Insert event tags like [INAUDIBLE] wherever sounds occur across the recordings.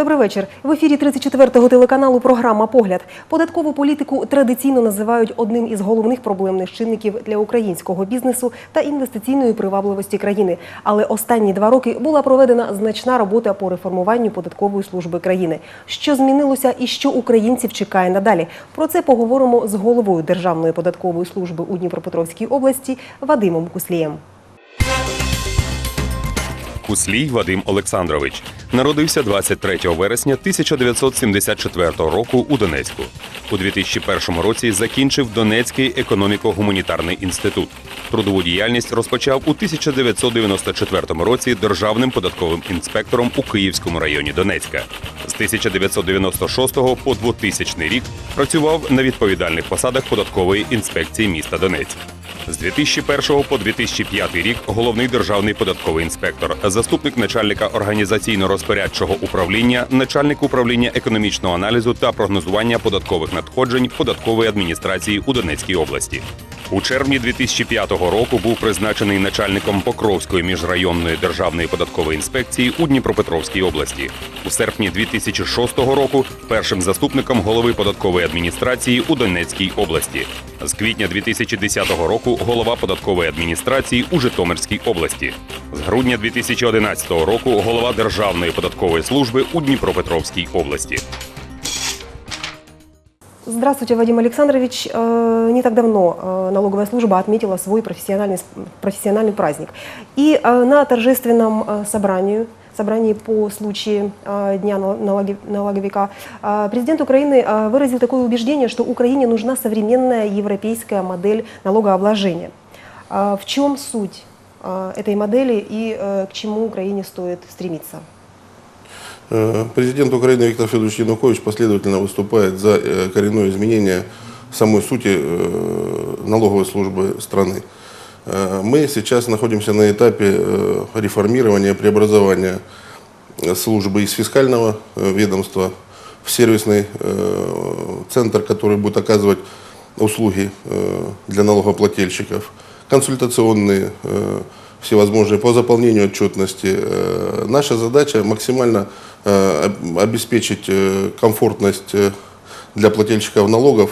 Добрий вечір. В ефірі 34-го телеканалу програма Погляд. Податкову політику традиційно називають одним із головних проблемних чинників для українського бізнесу та інвестиційної привабливості країни. Але останні два роки була проведена значна робота по реформуванню податкової служби країни. Що змінилося і що українців чекає надалі? Про це поговоримо з головою Державної податкової служби у Дніпропетровській області Вадимом Куслієм. Куслій Вадим Олександрович народився 23 вересня 1974 року у Донецьку. У 2001 році закінчив Донецький економіко-гуманітарний інститут. Трудову діяльність розпочав у 1994 році державним податковим інспектором у Київському районі Донецька. З 1996 по 2000 рік працював на відповідальних посадах податкової інспекції міста Донецьк. З 2001 по 2005 рік головний державний податковий інспектор, заступник начальника організаційно-розпорядчого управління, начальник управління економічного аналізу та прогнозування податкових надходжень податкової адміністрації у Донецькій області. У червні 2005 року був призначений начальником Покровської міжрайонної державної податкової інспекції у Дніпропетровській області. У серпні 2006 року першим заступником голови податкової адміністрації у Донецькій області. З квітня 2010 року голова податкової адміністрації у Житомирській області. З грудня 2011 року голова Державної податкової служби у Дніпропетровській області. Здравствуйте, Вадим Александрович. Э, Не так давно э, налоговая служба отметила свой профессиональный, профессиональный праздник. И э, на торжественном собрании, собрании по случаю Дня налоговика президент Украины выразил такое убеждение, что Украине нужна современная европейская модель налогообложения. В чем суть этой модели и к чему Украине стоит стремиться? Э, Президент Украины Виктор Федорович Янукович последовательно выступает за э, коренное изменение самой сути э, налоговой службы страны. Мы сейчас находимся на этапе реформирования, преобразования службы из фискального ведомства в сервисный центр, который будет оказывать услуги для налогоплательщиков, консультационные, всевозможные по заполнению отчетности. Э, Наша задача максимально э, об- обеспечить э, комфортность для плательщиков налогов,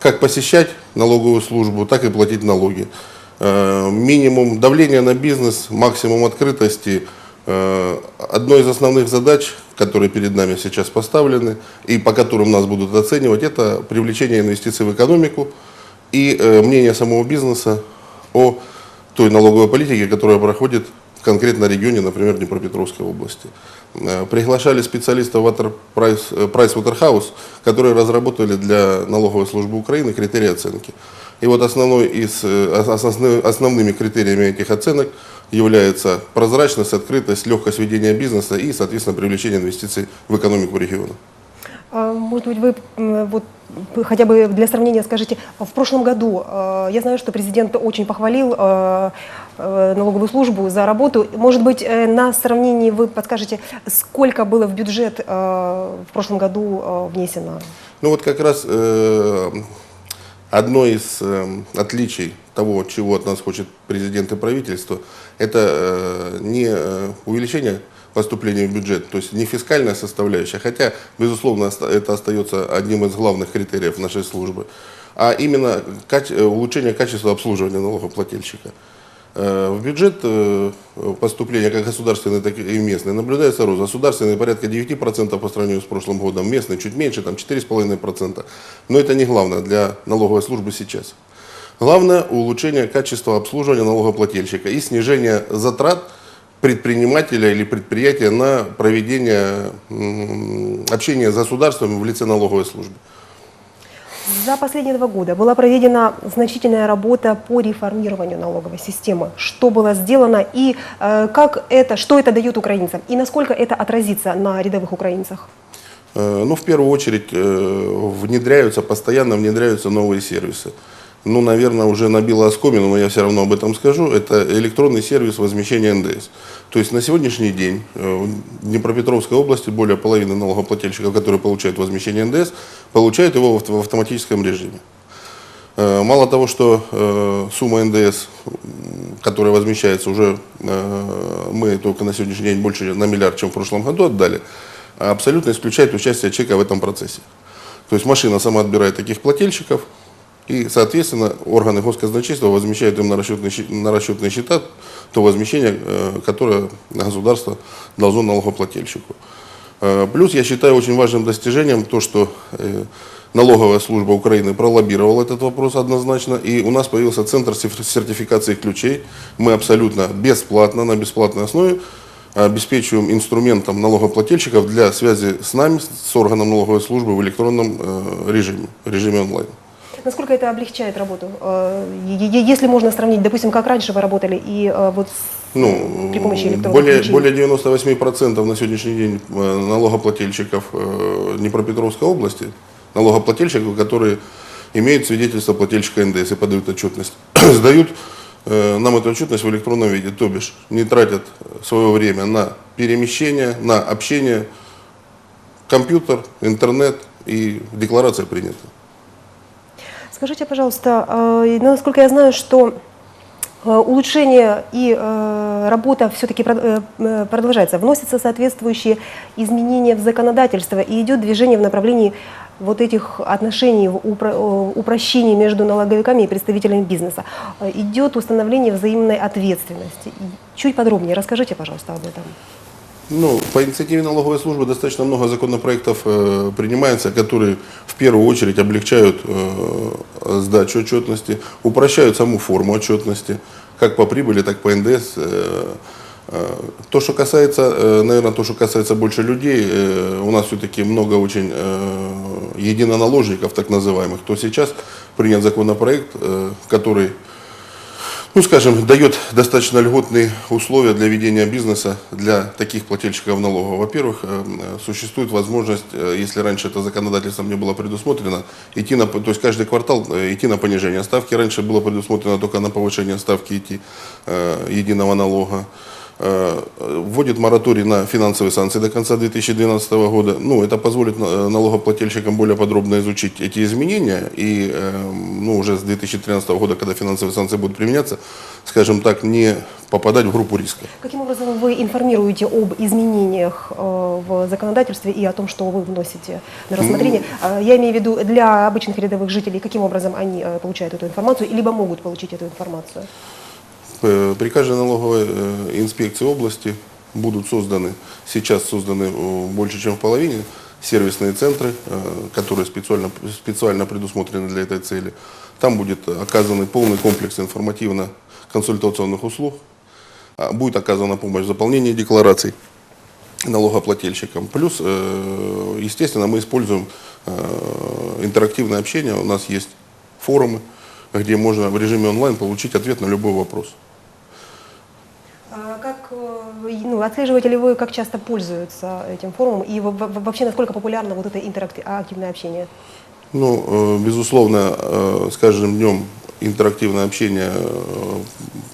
как посещать налоговую службу, так и платить налоги. Минимум давления на бизнес, максимум открытости. Одной из основных задач, которые перед нами сейчас поставлены и по которым нас будут оценивать, это привлечение инвестиций в экономику и мнение самого бизнеса о той налоговой политике, которая проходит в конкретно регионе, например, Днепропетровской области. Э, Приглашали специалистов Price, э, Pricewaterhouse, которые разработали для налоговой службы Украины критерии оценки. И вот основной из, э, ос- основны- основными критериями этих оценок является прозрачность, открытость, легкость ведения бизнеса и, соответственно, привлечение инвестиций в экономику региона. А, Может быть, вы вот хотя бы для сравнения скажите, в прошлом году э, я знаю, что президент очень похвалил э, э, налоговую службу за работу. Может быть, на сравнении вы подскажете, сколько было в бюджет в прошлом году внесено? Ну вот как раз одно из отличий того, чего от нас хочет президент и правительство, это не увеличение поступления в бюджет, то есть не фискальная составляющая, хотя, безусловно, это остается одним из главных критериев нашей службы, а именно э, улучшение качества обслуживания налогоплательщика. Э, В бюджет э, поступления как государственные, так и местные наблюдается рост. Государственный порядка 9% по сравнению с прошлым годом, местный чуть меньше, там 4,5%. Но это не главное для налоговой службы сейчас. Главное улучшение качества обслуживания налогоплательщика и снижение затрат предпринимателя или предприятия на проведение общения с государством в лице налоговой службы. За последние два года была проведена значительная работа по реформированию налоговой системы. Что было сделано и э, как это, что это дает украинцам и насколько это отразится на рядовых украинцах? Э, Ну, в первую очередь, э, внедряются, постоянно внедряются новые сервисы. Ну, наверное, уже набило оскомину, но я все равно об этом скажу. Это электронный сервис возмещения НДС. То есть на сегодняшний день э, в Днепропетровской области более половины налогоплательщиков, которые получают возмещение НДС, получают его в авто- в автоматическом режиме. Э, Мало того, что э, сумма НДС, которая возмещается, уже мы только на сегодняшний день больше на миллиард, чем в прошлом году отдали, абсолютно исключает участие человека в этом процессе. То есть машина сама отбирает таких плательщиков, и, соответственно, органы госказначейства возмещают им на расчетные, на расчетные счета то возмещение, э, которое государство должно налогоплательщику. Э, Плюс я считаю очень важным достижением то, что э, налоговая служба Украины пролоббировала этот вопрос однозначно, и у нас появился центр сер- сертификации ключей. Мы абсолютно бесплатно, на бесплатной основе обеспечиваем инструментом налогоплательщиков для связи с нами, с органом налоговой службы в электронном режиме, режиме онлайн. Насколько это облегчает работу? Э, Если можно сравнить, допустим, как раньше вы работали и э, вот с- Ну, при помощи электронных более, ключей? более 98% на сегодняшний день э, налогоплательщиков Днепропетровской области, налогоплательщиков, которые имеют свидетельство плательщика НДС и подают отчетность, [CLEARS THROAT] сдают нам эту отчетность в электронном виде, то бишь не тратят свое время на перемещение, на общение, компьютер, интернет и декларация принята. Скажите, пожалуйста, э, насколько я знаю, что э, улучшение и э, работа все-таки продолжается, вносятся соответствующие изменения в законодательство и идет движение в направлении вот этих отношений, упро- упрощения между налоговиками и представителями бизнеса. Идет установление взаимной ответственности. Чуть подробнее расскажите, пожалуйста, об этом. Ну, по инициативе налоговой службы достаточно много законопроектов э, принимается, которые в первую очередь облегчают э, сдачу отчетности, упрощают саму форму отчетности, как по прибыли, так по НДС. Э, э, то, что касается, э, наверное, то, что касается больше людей, э, у нас все-таки много очень э, единоналожников, так называемых, то сейчас принят законопроект, э, который ну, скажем, дает достаточно льготные условия для ведения бизнеса для таких плательщиков налогов. Во-первых, э, э, существует возможность, э, если раньше это законодательством не было предусмотрено, идти на, то есть каждый квартал идти на понижение ставки. Раньше было предусмотрено только на повышение ставки идти единого налога. Э, Вводит мораторий на финансовые санкции до конца 2012 года. Ну, это позволит э, налогоплательщикам более подробно изучить эти изменения. И э, ну, уже с 2013 года, когда финансовые санкции будут применяться, скажем так, не попадать в группу риска. Каким образом вы информируете об изменениях э, в законодательстве и о том, что вы вносите на рассмотрение? Э, Я имею в виду для обычных рядовых жителей, каким образом они получают эту информацию, либо могут получить эту информацию? При каждой налоговой инспекции области будут созданы, сейчас созданы больше, чем в половине, сервисные центры, которые специально, специально предусмотрены для этой цели. Там будет оказан полный комплекс информативно-консультационных услуг, А, будет оказана помощь в заполнении деклараций налогоплательщикам. Плюс, э, естественно, мы используем э, интерактивное общение. У нас есть форумы, где можно в режиме онлайн получить ответ на любой вопрос. А Как, э, ну, отслеживаете ли вы, как часто пользуются этим форумом и во- во- вообще насколько популярно вот это интерактивное общение? Ну, э, безусловно, э, с каждым днем интерактивное общение э,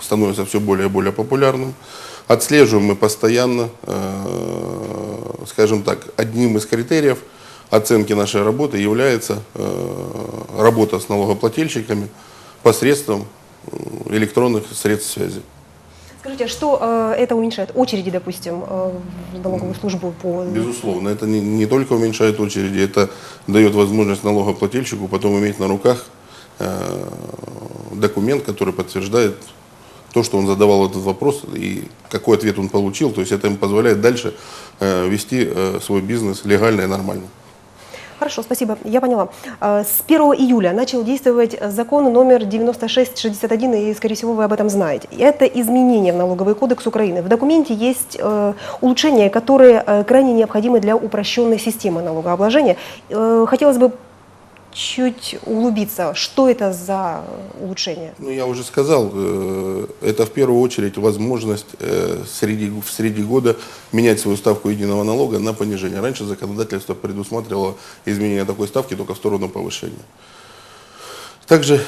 становится все более и более популярным. Отслеживаем мы постоянно, скажем так, одним из критериев оценки нашей работы является работа с налогоплательщиками посредством электронных средств связи. Скажите, что э, это уменьшает? Очереди, допустим, э, в налоговую службу по... Безусловно, это не, не только уменьшает очереди, это дает возможность налогоплательщику потом иметь на руках э, документ, который подтверждает то, что он задавал этот вопрос и какой ответ он получил. То есть это ему позволяет дальше э, вести э, свой бизнес легально и нормально. Хорошо, спасибо, я поняла. Э, С 1 июля начал действовать закон номер 9661, и, скорее всего, вы об этом знаете. Это изменение в налоговый кодекс Украины. В документе есть э, улучшения, которые э, крайне необходимы для упрощенной системы налогообложения. Хотелось бы чуть углубиться, что это за улучшение? Ну, я уже сказал, э, это в первую очередь возможность э, среди, в среди года менять свою ставку единого налога на понижение. Раньше законодательство предусматривало изменение такой ставки только в сторону повышения. Также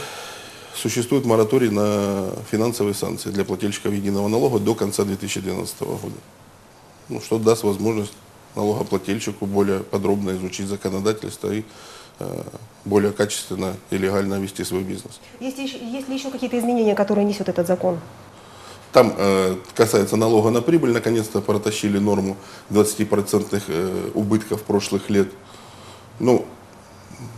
существует мораторий на финансовые санкции для плательщиков единого налога до конца 2012 года. Ну, что даст возможность налогоплательщику более подробно изучить законодательство и более качественно и легально вести свой бизнес. Есть, есть ли еще какие-то изменения, которые несет этот закон? Там э, касается налога на прибыль, наконец-то протащили норму 20% э, убытков прошлых лет. Ну,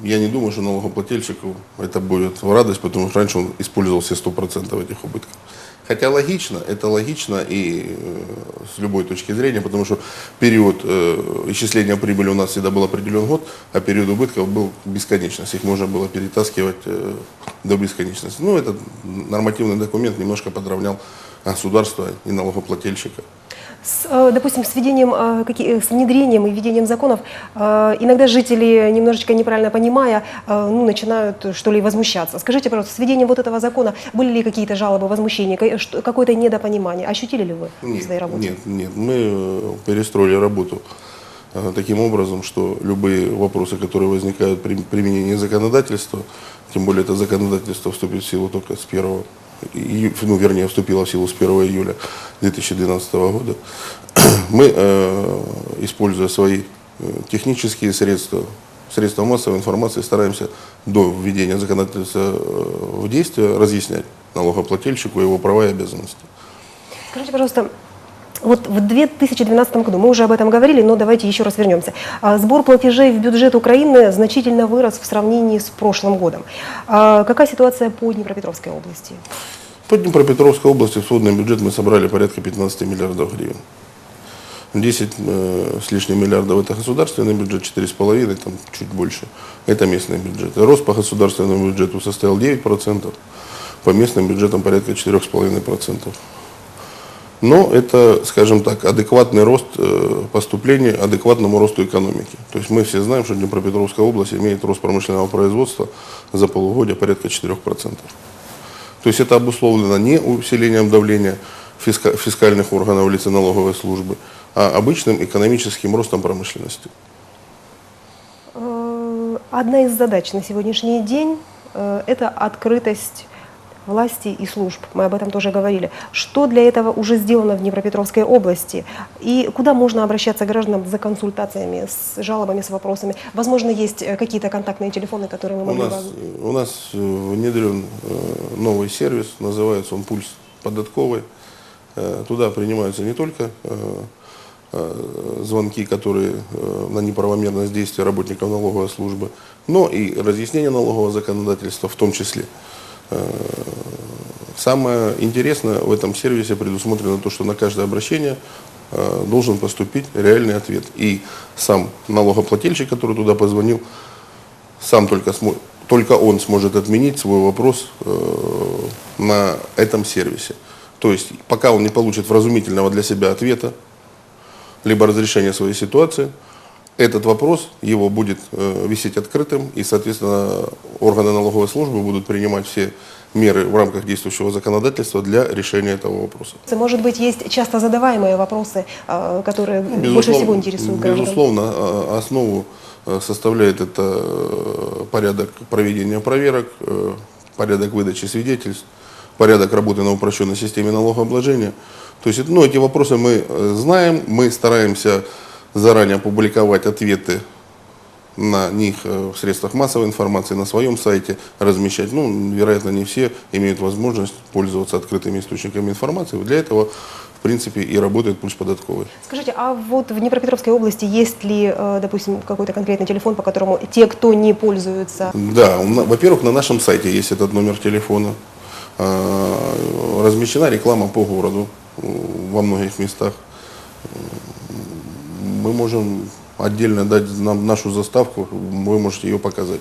я не думаю, что налогоплательщику это будет в радость, потому что раньше он использовал все 100% этих убытков. Хотя логично, это логично и э, с любой точки зрения, потому что период э, исчисления прибыли у нас всегда был определен год, а период убытков был бесконечность. Их можно было перетаскивать э, до бесконечности. Ну, этот нормативный документ немножко подравнял государство и налогоплательщика. С, э, допустим, с, введением, э, э, с внедрением и введением законов иногда жители, немножечко неправильно понимая, ну, начинают, что ли, возмущаться. Скажите, пожалуйста, с введением вот этого закона были ли какие-то жалобы, возмущения, какое-то недопонимание? Ощутили ли вы в Нет, своей работе? нет, нет. Мы перестроили работу таким образом, что любые вопросы, которые возникают при применении законодательства, тем более это законодательство вступит в силу только с 1 ию- ну, вернее, вступило в силу с 1 июля 2012 года, [CLEARS THROAT] мы, э, используя свои э, технические средства, средства массовой информации, стараемся до введения законодательства э, в действие разъяснять налогоплательщику его права и обязанности. Скажите, пожалуйста, вот в 2012 году, мы уже об этом говорили, но давайте еще раз вернемся. А, Сбор платежей в бюджет Украины значительно вырос в сравнении с прошлым годом. А Какая ситуация по Днепропетровской области? По Днепропетровской области в сводный бюджет мы собрали порядка 15 миллиардов гривен. 10 э, с лишним миллиардов это государственный бюджет, 4,5, там чуть больше. Это местный бюджет. Рост по государственному бюджету составил 9%, по местным бюджетам порядка 4,5%. Но это, скажем так, адекватный рост э, поступлений адекватному росту экономики. То есть мы все знаем, что Днепропетровская область имеет рост промышленного производства за полугодие порядка 4%. То есть это обусловлено не усилением давления фиска- фискальных органов в налоговой службы, а обычным экономическим ростом промышленности. Э, Одна из задач на сегодняшний день э, – это открытость власти и служб. Мы об этом тоже говорили. Что для этого уже сделано в Днепропетровской области? И куда можно обращаться гражданам за консультациями, с жалобами, с вопросами? Возможно, есть э, какие-то контактные телефоны, которые мы У могли бы... нас, у нас э, внедрен э, новый сервис, называется он «Пульс податковый». Туда принимаются не только звонки, которые на неправомерность действия работников налоговой службы, но и разъяснение налогового законодательства в том числе. Э, Самое интересное в этом сервисе предусмотрено то, что на каждое обращение э, должен поступить реальный ответ. И сам налогоплательщик, который туда позвонил, сам только, только он сможет отменить свой вопрос э, на этом сервисе. То есть, пока он не получит вразумительного для себя ответа, либо разрешения своей ситуации, этот вопрос его будет э, висеть открытым, и, соответственно, органы налоговой службы будут принимать все меры в рамках действующего законодательства для решения этого вопроса. Может быть, есть часто задаваемые вопросы, э, которые больше всего интересуют граждан? Безусловно, а- основу э, составляет это э, порядок проведения проверок, э, порядок выдачи свидетельств, порядок работы на упрощенной системе налогообложения. То есть ну, эти вопросы мы знаем, мы стараемся заранее опубликовать ответы на них э, в средствах массовой информации, на своем сайте размещать. Ну, вероятно, не все имеют возможность пользоваться открытыми источниками информации. Для этого, в принципе, и работает пульс податковый. Скажите, а вот в Днепропетровской области есть ли, э, допустим, какой-то конкретный телефон, по которому те, кто не пользуются Да, во-первых, на нашем сайте есть этот номер телефона. А, Размещена реклама по городу во многих местах. Мы можем отдельно дать нам нашу заставку, вы можете ее показать.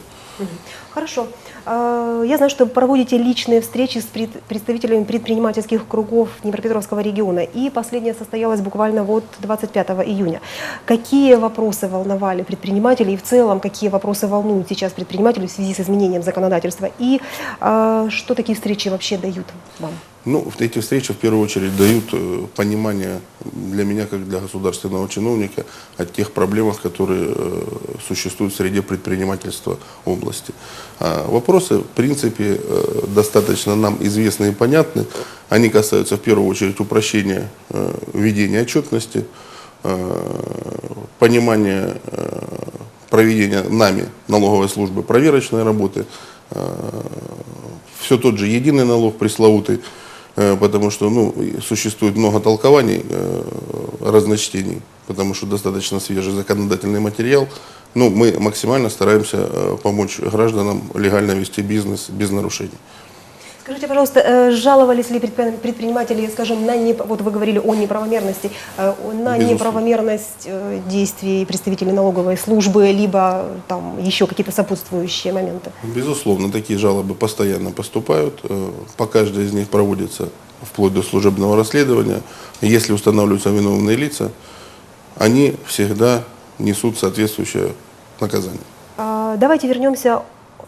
Хорошо. Э, Я знаю, что проводите личные встречи с пред- представителями предпринимательских кругов Днепропетровского региона. И последняя состоялась буквально вот 25 июня. Какие вопросы волновали предпринимателей и в целом, какие вопросы волнуют сейчас предпринимателей в связи с изменением законодательства? И э, что такие встречи вообще дают вам? Ну, эти встречи в первую очередь дают э, понимание для меня, как для государственного чиновника, о тех проблемах, которые э, существуют в среде предпринимательства области. А вопросы, в принципе, э, достаточно нам известны и понятны. Они касаются в первую очередь упрощения ведения отчетности, понимания проведения нами налоговой службы проверочной работы, все тот же единый налог пресловутый, потому что ну, существует много толкований, э, разночтений, потому что достаточно свежий законодательный материал. Ну, мы максимально стараемся э, помочь гражданам легально вести бизнес без нарушений. Скажите, пожалуйста, э, жаловались ли предпри- предприниматели, скажем, на не, вот вы говорили о неправомерности, э, на Безусловно. неправомерность э, действий представителей налоговой службы, либо там еще какие-то сопутствующие моменты? Безусловно, такие жалобы постоянно поступают. По каждой из них проводится вплоть до служебного расследования. Если устанавливаются виновные лица, они всегда несут соответствующее наказание. А, Давайте вернемся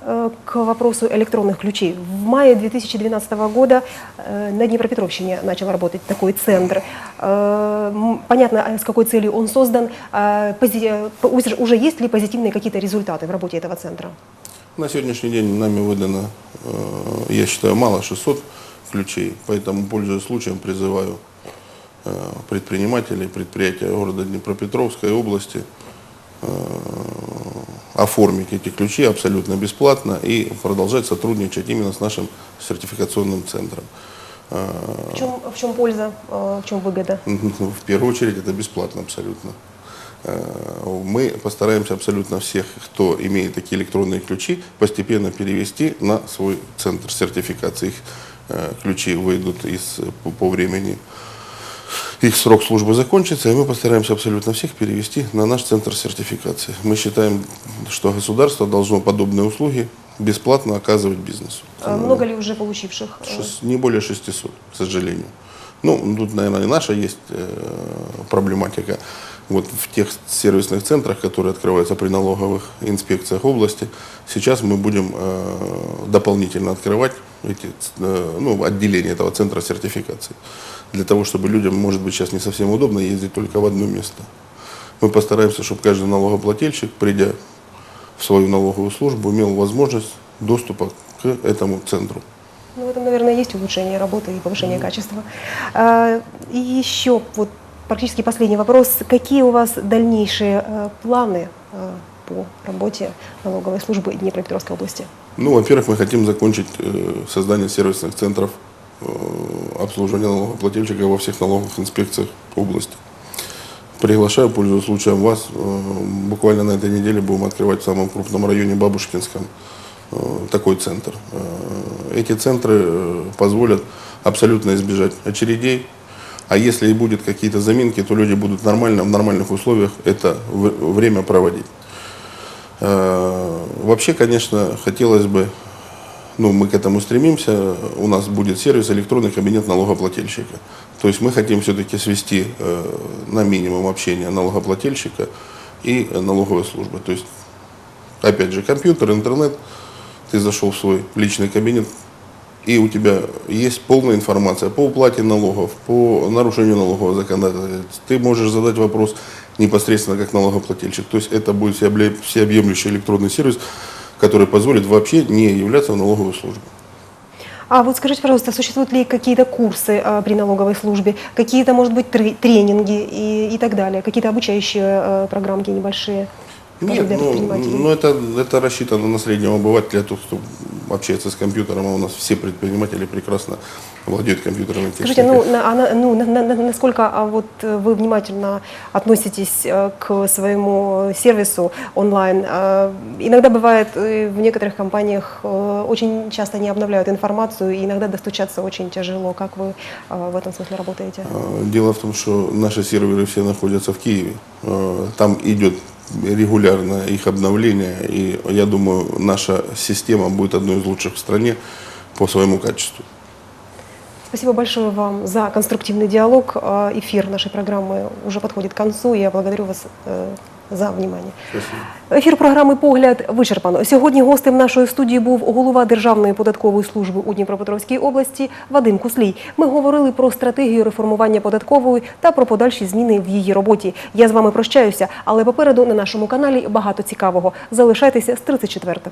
к вопросу электронных ключей. В мае 2012 года э, на Днепропетровщине начал работать такой центр. Э, Понятно, а с какой целью он создан. Уже- есть ли позитивные какие-то результаты в работе этого центра? На сегодняшний день нами выдано, э, я считаю, мало 600 ключей, поэтому, пользуясь случаем, призываю э, предпринимателей, предприятия города Днепропетровской области э, оформить эти ключи абсолютно бесплатно и продолжать сотрудничать именно с нашим сертификационным центром. Э, В чем, в чем польза, э, в чем выгода? В первую очередь это бесплатно абсолютно. Э, Мы постараемся абсолютно всех, кто имеет такие электронные ключи, постепенно перевести на свой центр сертификации. Их э, ключи выйдут из, по времени, их срок службы закончится, и мы постараемся абсолютно всех перевести на наш центр сертификации. Мы считаем, что государство должно подобные услуги бесплатно оказывать бизнесу. Э, Много ли уже получивших? Шест- не более 600, к сожалению. Ну, тут, наверное, и наша есть э, проблематика. Вот в тех сервисных центрах, которые открываются при налоговых инспекциях области, сейчас мы будем э, дополнительно открывать эти э, ну, отделения этого центра сертификации. Для того, чтобы людям, может быть, сейчас не совсем удобно ездить только в одно место. Мы постараемся, чтобы каждый налогоплательщик, придя в свою налоговую службу, имел возможность доступа к этому центру. Ну, в этом, наверное, есть улучшение работы и повышение качества. А, И еще вот практически последний вопрос. Какие у вас дальнейшие э, планы э, по работе налоговой службы Днепропетровской области? Ну, во-первых, мы хотим закончить э, создание сервисных центров э, обслуживания налогоплательщика во всех налоговых инспекциях области. Приглашаю, пользуясь случаем вас, э, буквально на этой неделе будем открывать в самом крупном районе Бабушкинском такой центр. Эти центры позволят абсолютно избежать очередей, а если и будет какие-то заминки, то люди будут нормально, в нормальных условиях это время проводить. Э, Вообще, конечно, хотелось бы, ну, мы к этому стремимся, у нас будет сервис электронный кабинет налогоплательщика. То есть мы хотим все-таки свести э, на минимум общение налогоплательщика и налоговой службы. То есть, опять же, компьютер, интернет, ты зашел в свой личный кабинет, и у тебя есть полная информация по уплате налогов, по нарушению налогового законодательства. Ты можешь задать вопрос непосредственно как налогоплательщик. То есть это будет всеобъемлющий электронный сервис, который позволит вообще не являться в налоговую службу. А вот скажите, пожалуйста, существуют ли какие-то курсы э, при налоговой службе, какие-то, может быть, тре- тренинги и, и так далее, какие-то обучающие э, программки небольшие? Нет, ну, ну, это, это рассчитано на среднего обывателя, тот, кто общается с компьютером, а у нас все предприниматели прекрасно владеют компьютерами. Скажите, ну, на- а на- ну, на- на- на- насколько а, вот э, вы внимательно относитесь э, к своему сервису онлайн? Иногда бывает э, в некоторых компаниях э, очень часто не обновляют информацию, и иногда достучаться очень тяжело. Как вы э, в этом смысле работаете? А, Дело в том, что наши серверы все находятся в Киеве. Там идет регулярно их обновление, и я думаю, наша система будет одной из лучших в стране по своему качеству. Спасибо большое вам за конструктивный диалог. Э, Эфир нашей программы уже подходит к концу. Я благодарю вас э, за внимание. Спасибо. Ефір програми Погляд вичерпано. Сьогодні гостем нашої студії був голова Державної податкової служби у Дніпропетровській області Вадим Куслій. Ми говорили про стратегію реформування податкової та про подальші зміни в її роботі. Я з вами прощаюся, але попереду на нашому каналі багато цікавого. Залишайтеся з 34-м.